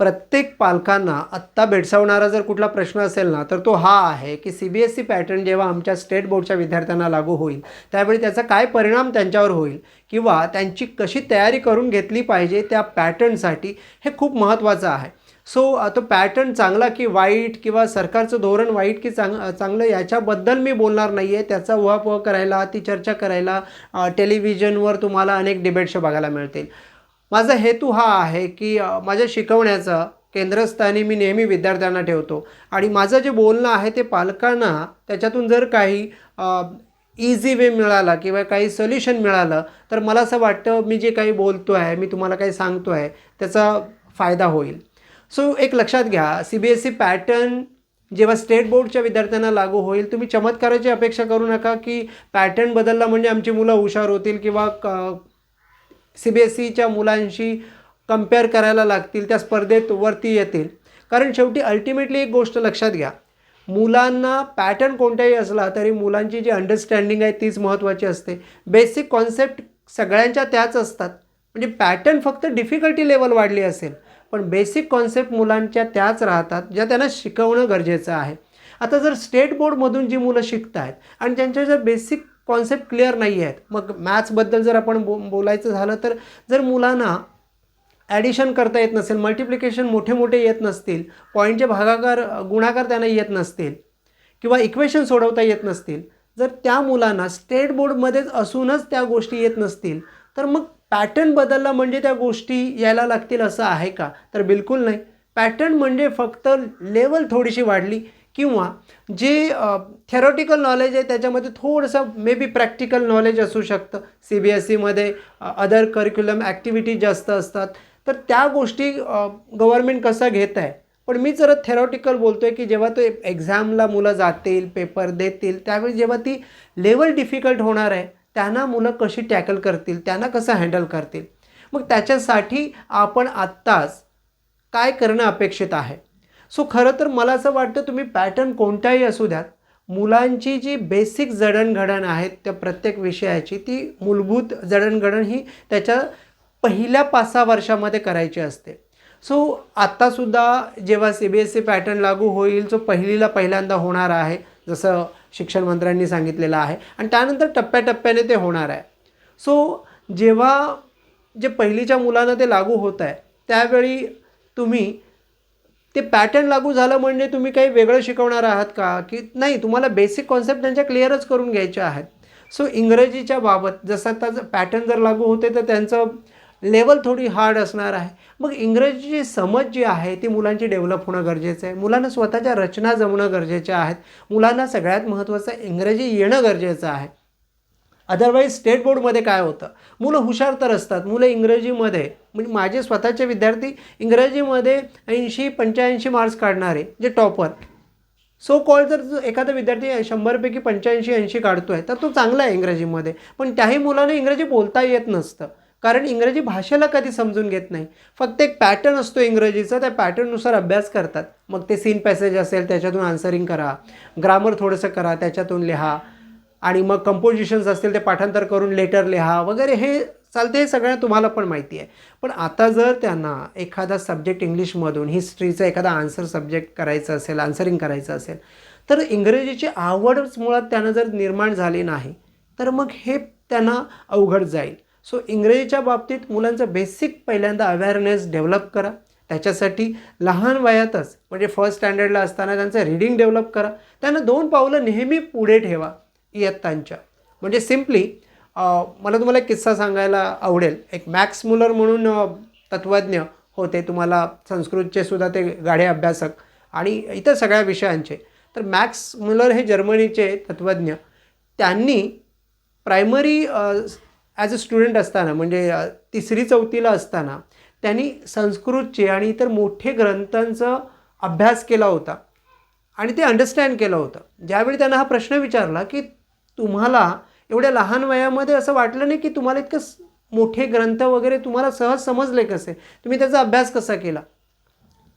प्रत्येक पालकांना आत्ता भेडसावणारा जर कुठला प्रश्न असेल ना तर तो हा आहे की C B S C pattern जेव्हा आमच्या स्टेट बोर्डच्या विद्यार्थ्यांना लागू होईल त्यावेळी त्याचा काय परिणाम त्यांच्यावर होईल किंवा त्यांची कशी तयारी करून घेतली पाहिजे त्या पॅटर्नसाठी हे खूप महत्त्वाचं आहे. सो तो पॅटर्न चांगला की वाईट किंवा सरकारचं धोरण वाईट की चांग चांगलं याच्याबद्दल मी बोलणार नाही आहे त्याचा उहापोह करायला ती चर्चा करायला टेलिव्हिजनवर तुम्हाला अनेक डिबेट्स बघायला मिळतील. माझा हेतू हा आहे की माझ्या शिकवण्याचं केंद्रस्थानी मी नेहमी विद्यार्थ्यांना ठेवतो. आणि माझं जे बोलणं आहे ते पालकांना त्याच्यातून जर काही इझी वे मिळाला किंवा काही सोल्युशन मिळालं तर मला असं वाटतं मी जे काही बोलतो आहे मी तुम्हाला काही सांगतो आहे त्याचा फायदा होईल. सो एक लक्षात घ्या C B S C pattern जेव्हा स्टेट बोर्डच्या विद्यार्थ्यांना लागू होईल तुम्ही चमत्काराची अपेक्षा करू नका की पॅटर्न बदलला म्हणजे आमची मुलं हुशार होतील किंवा क सी बी एस सीच्या मुलांशी कंपेअर करायला लागतील त्या स्पर्धेत वरती येतील. कारण शेवटी अल्टिमेटली एक गोष्ट लक्षात घ्या. मुलांना पॅटर्न कोणताही असला तरी मुलांची जी अंडरस्टँडिंग आहे तीच महत्त्वाची असते. बेसिक कॉन्सेप्ट सगळ्यांच्या त्याच असतात. म्हणजे पॅटर्न फक्त डिफिकल्टी लेवल वाढली असेल पण बेसिक कॉन्सेप्ट मुलांच्या त्याच राहतात ज्या त्यांना शिकवणं गरजेचं आहे. आता जर स्टेट बोर्डमधून जी मुलं शिकत आहेत आणि त्यांच्या जर बेसिक कॉन्सेप्ट क्लिअर नाही आहेत. मग मॅथ्सबद्दल जर आपण बो बोलायचं झालं तर जर मुलांना ॲडिशन करता येत नसेल मल्टिप्लिकेशन मोठे मोठे येत नसतील पॉईंटचे भागाकार गुणाकार त्यांना येत नसतील किंवा इक्वेशन सोडवता येत नसतील जर त्या मुलांना स्टेट बोर्डमध्येच असूनच त्या गोष्टी येत नसतील तर मग पॅटर्न बदलला म्हणजे त्या गोष्टी यायला लागतील असं आहे का? तर बिलकुल नाही. पॅटर्न म्हणजे फक्त लेवल थोडीशी वाढली. किंवा जे थेरॉटिकल नॉलेज आहे त्याच्यामध्ये थोडंसं मे बी प्रॅक्टिकल नॉलेज असू शकतं. सी बी एस सीमध्ये अदर करिक्युलम ॲक्टिव्हिटीज जास्त असतात. तर त्या गोष्टी गव्हर्मेंट कसा घेत आहे? पण मी जरा थेरॉटिकल बोलतो आहे की जेव्हा तो एक्झामला मुलं जातील पेपर देतील त्यावेळी जेव्हा ती लेवल डिफिकल्ट होणार आहे त्यांना मुलं कशी टॅकल करतील त्यांना कसं हँडल करतील? मग त्याच्यासाठी आपण आत्ताच काय करणं अपेक्षित आहे? सो खरं तर मला असं वाटतं तुम्ही पॅटर्न कोणताही असू द्यात मुलांची जी बेसिक जडणघडण आहेत त्या प्रत्येक विषयाची ती मूलभूत जडणघडण ही त्याच्या पहिल्या पाच सहा वर्षामध्ये करायची असते. सो आत्तासुद्धा जेव्हा C B S C pattern लागू होईल जो पहिलीला पहिल्यांदा होणार आहे जसं शिक्षण मंत्र्यांनी सांगितलेलं आहे आणि त्यानंतर टप्प्याटप्प्याने ते होणार आहे. सो जेव्हा जे पहिलीच्या मुलांना ते लागू होत आहे त्यावेळी तुम्ही ते पॅटर्न लागू झालं म्हणजे तुम्ही काही वेगळं शिकवणार आहात का? की नाही तुम्हाला बेसिक कॉन्सेप्ट त्यांच्या क्लिअरच करून घ्यायच्या आहेत. सो इंग्रजीच्या बाबत जसं आता पॅटर्न जर लागू होते तर त्यांचं लेवल थोडी हार्ड असणार आहे. मग इंग्रजीची समज जी आहे ती मुलांची डेव्हलप होणं गरजेचं आहे. मुलांना स्वतःच्या रचना जमणं गरजेच्या आहेत. मुलांना सगळ्यात महत्त्वाचं इंग्रजी येणं गरजेचं आहे. अदरवाईज स्टेट बोर्डमध्ये काय होतं? मुलं हुशार तर असतात. मुलं इंग्रजीमध्ये म्हणजे माझे स्वतःचे विद्यार्थी इंग्रजीमध्ये ऐंशी पंच्याऐंशी मार्क्स काढणारे जे टॉपर सो कॉल जर एखादा विद्यार्थी शंभरपैकी पंच्याऐंशी ऐंशी काढतो आहे तर तो चांगला आहे इंग्रजीमध्ये. पण त्याही मुलांना इंग्रजी बोलता येत नसतं. कारण इंग्रजी भाषेला कधी समजून घेत नाही. फक्त एक पॅटर्न असतो इंग्रजीचा त्या पॅटर्ननुसार अभ्यास करतात. मग ते सीन पॅसेज असेल त्याच्यातून आन्सरिंग करा. ग्रामर थोडंसं करा त्याच्यातून लिहा. आणि मग कंपोजिशन्स असतील ते पाठांतर करून लेटर लिहा. वगैरे हे चालते हे सगळं तुम्हाला पण माहिती आहे. पण आता जर त्यांना एखादा सब्जेक्ट इंग्लिशमधून हिस्ट्रीचा एखादा आन्सर सब्जेक्ट करायचं असेल आन्सरिंग करायचं असेल तर इंग्रजीची आवडच मुळात त्यांना जर निर्माण झाली नाही तर मग हे त्यांना अवघड जाईल. सो इंग्रजीच्या बाबतीत मुलांचं बेसिक पहिल्यांदा अवेअरनेस डेव्हलप करा. त्याच्यासाठी लहान वयातच म्हणजे फर्स्ट स्टँडर्डला असताना त्यांचं रीडिंग डेव्हलप करा. त्यांना दोन पावलं नेहमी पुढे ठेवा इयत्तांच्या. म्हणजे सिम्पली मला तुम्हाला एक किस्सा सांगायला आवडेल. एक मॅक्स मुलर म्हणून तत्त्वज्ञ होते तुम्हाला संस्कृतचे सुद्धा ते गाढे अभ्यासक आणि इतर सगळ्या विषयांचे. तर मॅक्स मुलर हे जर्मनीचे तत्त्वज्ञ त्यांनी प्रायमरी ॲज अ स्टुडंट असताना म्हणजे तिसरी चौथीला असताना त्यांनी संस्कृतचे आणि इतर मोठे ग्रंथांचा अभ्यास केला होता आणि ते अंडरस्टँड केलं होतं. ज्यावेळी त्यांना हा प्रश्न विचारला की तुम्हाला एवढ्या लहान वयामध्ये असं वाटलं नाही की तुम्हाला इतकं मोठे ग्रंथ वगैरे तुम्हाला सहज समजले कसे? तुम्ही त्याचा अभ्यास कसा केला?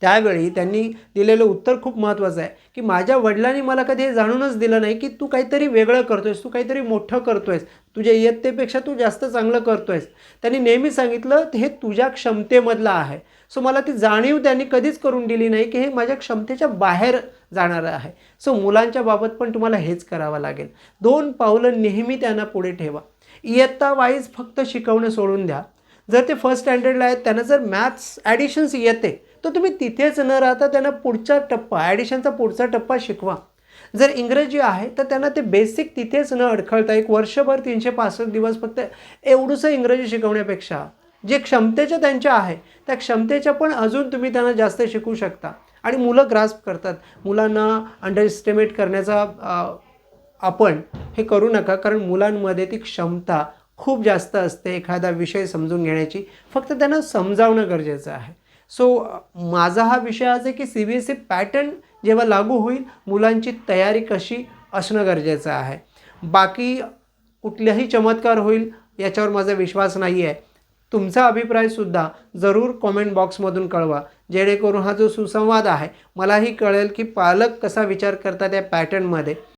त्यावेळी त्यांनी दिलेलं उत्तर खूप महत्त्वाचं आहे की माझ्या वडिलांनी मला कधी हे जाणूनच दिलं नाही की तू काहीतरी वेगळं करतोयस तू काहीतरी मोठं करतोयस तुझ्या इयत्तेपेक्षा तू जास्त चांगलं करतोयस. त्यांनी नेहमी सांगितलं हे तुझ्या क्षमतेमधलं आहे. सो मला ती जाणीव त्यांनी कधीच करून दिली नाही की हे माझ्या क्षमतेच्या बाहेर जाणारं आहे. सो मुलांच्या बाबत पण तुम्हाला हेच करावं लागेल. दोन पावलं नेहमी त्यांना पुढे ठेवा. इयत्ता वाईज फक्त शिकवणं सोडून द्या. जर ते फर्स्ट स्टँडर्डला आहेत त्यांना जर मॅथ्स ॲडिशन्स येते तर तुम्ही तिथेच न राहता त्यांना पुढचा टप्पा ॲडिशनचा पुढचा टप्पा शिकवा. जर इंग्रजी आहे तर त्यांना ते बेसिक तिथेच न अडखळता एक वर्षभर तीनशे पासष्ट दिवस फक्त एवढंसं इंग्रजी शिकवण्यापेक्षा जे क्षमतेच्या त्यांच्या आहे त्या क्षमतेच्या पण अजून तुम्ही त्यांना जास्त शिकू शकता. आणि मुलं ग्रास्प करतात. मुलांना अंडरएस्टिमेट करण्याचा आपण हे करू नका. कारण मुलांमध्ये ती क्षमता खूप जास्त असते एखादा विषय समजून घेण्याची. फक्त त्यांना समजावणं गरजेचं आहे. सो माझा हा विषय आज आहे की C B S E pattern जेव्हा लागू होईल मुलांची तयारी कशी असणं गरजेचं आहे. बाकी कुठल्याही चमत्कार होईल याच्यावर माझा विश्वास नाही आहे तुमचा अभिप्रायसुद्धा जरूर कॉमेंट बॉक्समधून कळवा. जेणेकरून हा जो सुसंवाद आहे मलाही कळेल की पालक कसा विचार करतात या पॅटर्नमध्ये.